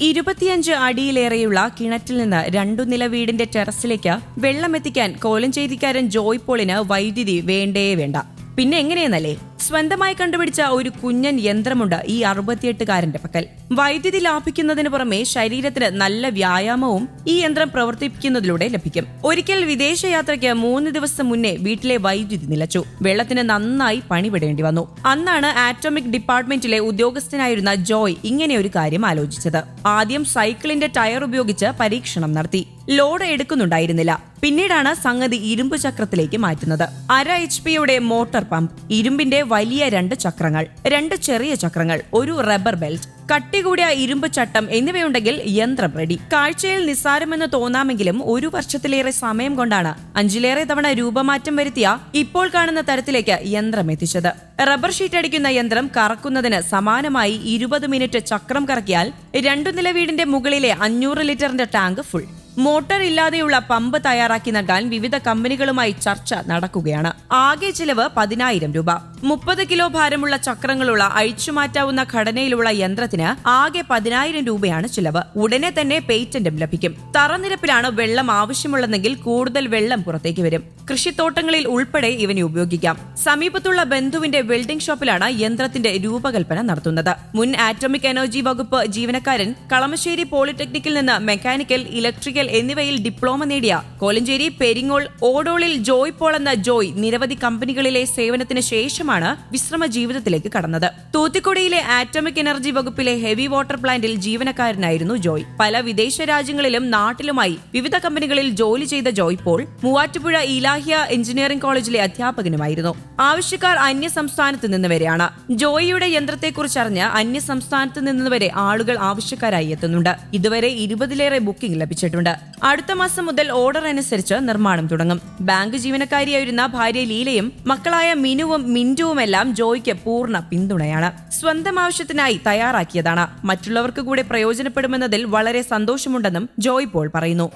ഇരുപത്തിയഞ്ച് അടിയിലേറെയുള്ള കിണറ്റിൽ നിന്ന് രണ്ടു നില വീടിന്റെ ടെറസിലേക്ക് വെള്ളമെത്തിക്കാൻ കോലഞ്ചേരിക്കാരൻ ജോയ് പോളിന് വൈദ്യുതി വേണ്ടേ വേണ്ട. പിന്നെ എങ്ങനെയെന്നല്ലേ? സ്വന്തമായി കണ്ടുപിടിച്ച ഒരു കുഞ്ഞൻ യന്ത്രമുണ്ട് ഈ അറുപത്തിയെട്ടുകാരന്റെ പക്കൽ. വൈദ്യുതി ലാഭിക്കുന്നതിന് പുറമെ ശരീരത്തിന് നല്ല വ്യായാമവും ഈ യന്ത്രം പ്രവർത്തിപ്പിക്കുന്നതിലൂടെ ലഭിക്കും. ഒരിക്കൽ വിദേശയാത്രയ്ക്ക് മൂന്ന് ദിവസം മുന്നേ വീട്ടിലെ വൈദ്യുതി നിലച്ചു. വെള്ളത്തിന് നന്നായി പണിപെടേണ്ടി വന്നു. അന്നാണ് ആറ്റോമിക് ഡിപ്പാർട്ട്മെന്റിലെ ഉദ്യോഗസ്ഥനായിരുന്ന ജോയ് ഇങ്ങനെ ഒരു കാര്യം ആലോചിച്ചത്. ആദ്യം സൈക്കിളിന്റെ ടയർ ഉപയോഗിച്ച് പരീക്ഷണം നടത്തി. ലോഡ് എടുക്കുന്നുണ്ടായിരുന്നില്ല. പിന്നീടാണ് സംഗതി ഇരുമ്പ് ചക്രത്തിലേക്ക് മാറ്റുന്നത്. അര എച്ച് പിയുടെ മോട്ടോർ പമ്പ് ഇരുമ്പിന്റെ വലിയ രണ്ട് ചക്രങ്ങൾ രണ്ട് ചെറിയ ചക്രങ്ങൾ ഒരു റബ്ബർ ബെൽറ്റ് കട്ടി കൂടിയ ഇരുമ്പ് ചട്ടം എന്നിവയുണ്ടെങ്കിൽ യന്ത്രം റെഡി കാഴ്ചയിൽ നിസ്സാരമെന്ന് തോന്നാമെങ്കിലും ഒരു വർഷത്തിലേറെ സമയം കൊണ്ടാണ് അഞ്ചിലേറെ തവണ രൂപമാറ്റം വരുത്തിയ ഇപ്പോൾ കാണുന്ന തരത്തിലേക്ക് യന്ത്രം എത്തിച്ചത്. റബ്ബർ ഷീറ്റ് അടിക്കുന്ന യന്ത്രം കറക്കുന്നതിന് സമാനമായി ഇരുപത് മിനിറ്റ് ചക്രം കറക്കിയാൽ രണ്ടു നില വീടിന്റെ മുകളിലെ അഞ്ഞൂറ് ലിറ്ററിന്റെ ടാങ്ക് ഫുൾ മോട്ടോർ ഇല്ലാതെയുള്ള പമ്പ് തയ്യാറാക്കി നൽകാൻ വിവിധ കമ്പനികളുമായി ചർച്ച നടക്കുകയാണ്. ആകെ ചിലവ് പതിനായിരം രൂപ. മുപ്പത് കിലോ ഭാരമുള്ള ചക്രങ്ങളുള്ള അഴിച്ചുമാറ്റാവുന്ന ഘടനയിലുള്ള യന്ത്രത്തിന് ആകെ പതിനായിരം രൂപയാണ് ചിലവ്. ഉടനെ തന്നെ പേറ്റന്റും ലഭിക്കും. തറനിരപ്പിലാണ് വെള്ളം ആവശ്യമുള്ളതെങ്കിൽ കൂടുതൽ വെള്ളം പുറത്തേക്ക് വരും. കൃഷിത്തോട്ടങ്ങളിൽ ഉൾപ്പെടെ ഇവനെ ഉപയോഗിക്കാം. സമീപത്തുള്ള ബന്ധുവിന്റെ വെൽഡിംഗ് ഷോപ്പിലാണ് യന്ത്രത്തിന്റെ രൂപകൽപ്പന നടത്തുന്നത്. മുൻ ആറ്റോമിക് എനർജി വകുപ്പ് ജീവനക്കാരൻ കളമശ്ശേരി പോളിടെക്നിക്കിൽ നിന്ന് മെക്കാനിക്കൽ ഇലക്ട്രിക്കൽ എന്നിവയിൽ ഡിപ്ലോമ നേടിയ കോലഞ്ചേരി പെരിങ്ങോൾ ഓടോളിൽ ജോയ് പോൾ എന്ന ജോയ് നിരവധി കമ്പനികളിലെ സേവനത്തിന് ശേഷമാണ് വിശ്രമ ജീവിതത്തിലേക്ക് കടന്നത്. തൂത്തുക്കുടിയിലെ ആറ്റമിക് എനർജി വകുപ്പിലെ ഹെവി വാട്ടർ പ്ലാന്റിൽ ജീവനക്കാരനായിരുന്നു ജോയ്. പല വിദേശ രാജ്യങ്ങളിലും നാട്ടിലുമായി വിവിധ കമ്പനികളിൽ ജോലി ചെയ്ത ജോയ് പോൾ മൂവാറ്റുപുഴ ഇലാഹിയ എഞ്ചിനീയറിംഗ് കോളേജിലെ അധ്യാപകനുമായിരുന്നു. ആവശ്യക്കാർ അന്യ സംസ്ഥാനത്ത് നിന്ന് വരെയാണ്. ജോയിയുടെ യന്ത്രത്തെക്കുറിച്ച് അറിഞ്ഞ് അന്യ സംസ്ഥാനത്ത് നിന്ന് വരെ ആളുകൾ ആവശ്യക്കാരായി എത്തുന്നുണ്ട്. ഇതുവരെ ഇരുപതിലേറെ ബുക്കിംഗ് ലഭിച്ചിട്ടുണ്ട്. അടുത്ത മാസം മുതൽ ഓർഡർ അനുസരിച്ച് നിർമ്മാണം തുടങ്ങും. ബാങ്ക് ജീവനക്കാരിയായിരുന്ന ഭാര്യ ലീലയും മക്കളായ മിനുവും മിന്റുവുമെല്ലാം ജോയ്ക്ക് പൂർണ പിന്തുണയാണ്. സ്വന്തം ആവശ്യത്തിനായി തയ്യാറാക്കിയതാണ്. മറ്റുള്ളവർക്ക് കൂടെ പ്രയോജനപ്പെടുമെന്നതിൽ വളരെ സന്തോഷമുണ്ടെന്നും ജോയ് പോൾ പറയുന്നു.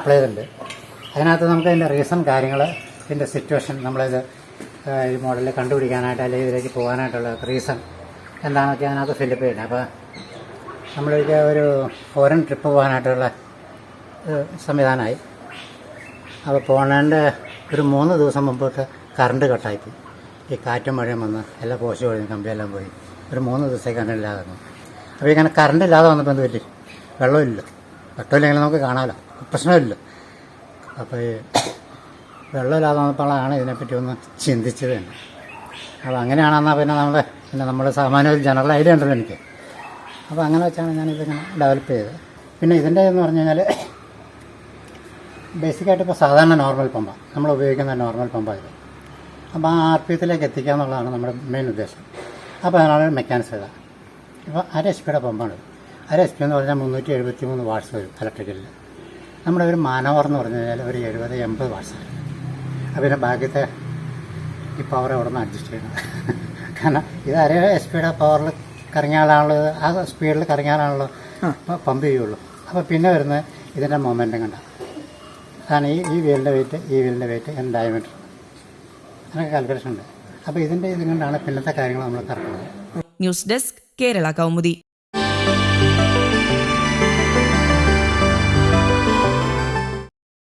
അപ്ലൈ ചെയ്തിട്ടുണ്ട്. അതിനകത്ത് നമുക്ക് അതിന്റെ റീസൺ കാര്യങ്ങൾ ഇതിന്റെ സിറ്റുവേഷൻ നമ്മളിത് ഈ മോഡലിൽ കണ്ടുപിടിക്കാനായിട്ട് അല്ലെങ്കിൽ ഇതിലേക്ക് പോകാനായിട്ടുള്ള റീസൺ എന്താണെന്നൊക്കെ അതിനകത്ത് ഫില്ലപ്പ് ചെയ്യുന്നത് അപ്പോൾ നമ്മളിത് ഒരു ഫോറിൻ ട്രിപ്പ് പോകാനായിട്ടുള്ള സംവിധാനമായി. അപ്പോൾ പോണേന്റെ ഒരു മൂന്ന് ദിവസം മുമ്പൊക്കെ കറണ്ട് കട്ടായിപ്പോയി. ഈ കാറ്റും മഴയും വന്ന് എല്ലാ പോസ്റ്റ് കഴിഞ്ഞ് കമ്പിയെല്ലാം പോയി. ഒരു മൂന്ന് ദിവസത്തേക്ക് കറണ്ട് ഇല്ലാതെ വന്നു അപ്പോൾ ഇങ്ങനെ കറണ്ട് ഇല്ലാതെ വന്നപ്പോൾ എന്ത് പറ്റി? വെള്ളമില്ല വെട്ടമില്ലെങ്കിൽ നമുക്ക് കാണാമല്ലോ പ്രശ്നമില്ല. അപ്പോൾ ഈ വെള്ളമില്ലാതെ വന്നപ്പോഴാണ് ഇതിനെപ്പറ്റി ഒന്ന് ചിന്തിച്ചത് തന്നെ. അപ്പോൾ അങ്ങനെയാണെന്നാൽ പിന്നെ നമ്മുടെ പിന്നെ നമ്മൾ സാമാന്യ ഒരു ജനറൽ ഐഡിയ ഉണ്ടല്ലോ എനിക്ക്. അപ്പോൾ അങ്ങനെ വെച്ചാണ് ഞാനിതിങ്ങനെ ഡെവലപ്പ് ചെയ്തത്. പിന്നെ ഇതിന്റെ എന്ന് പറഞ്ഞു കഴിഞ്ഞാൽ ബേസിക്കായിട്ട് ഇപ്പോൾ സാധാരണ നോർമൽ പമ്പ. നമ്മൾ ഉപയോഗിക്കുന്ന നോർമൽ പമ്പ ഇത്. അപ്പോൾ ആ ആർ പി എത്തിലേക്ക് എത്തിക്കുക എന്നുള്ളതാണ് നമ്മുടെ മെയിൻ ഉദ്ദേശം. അപ്പോൾ അതിനാണ് മെക്കാനിക്സ് ചെയ്തത് ഇപ്പോൾ അര എച്ച് പിയുടെ പമ്പാണ്. അര എച്ച് പി എന്ന് പറഞ്ഞാൽ മുന്നൂറ്റി എഴുപത്തി മൂന്ന് വാട്ട്സ് വരും ഇലക്ട്രിക്കലിൽ നമ്മുടെ ഒരു മാനവർ എന്ന് പറഞ്ഞു കഴിഞ്ഞാൽ ഒരു എഴുപത് എൺപത് വാട്ട്സ് വരും അപ്പോൾ പിന്നെ ബാക്കിയത്തെ ഈ പവർ അവിടെ നിന്ന് അഡ്ജസ്റ്റ് ചെയ്യണം. കാരണം ഇത് അര എച്ച് പിയുടെ പവറിൽ കറങ്ങാനാണുള്ളത് ആ സ്പീഡിൽ കറങ്ങിയാലാണല്ലോ പമ്പ് ചെയ്യുള്ളൂ. അപ്പോൾ പിന്നെ വരുന്നത് ഇതിന്റെ മൊമെന്റം കണ്ട. അതാണ് ഈ ഈ വീലിന്റെ വെയിറ്റ് ഈ വീലിന്റെ വെയിറ്റ് എന്റെ ഡയമീറ്റർ അങ്ങനെയൊക്കെ കാൽക്കുലേഷൻ ഉണ്ട്. അപ്പോൾ ഇതിന്റെ ഇതുകൊണ്ടാണ് പിന്നത്തെ കാര്യങ്ങൾ നമ്മൾ കറക്കുന്നത് ന്യൂസ് ഡെസ്ക് കേരള കൗമുദി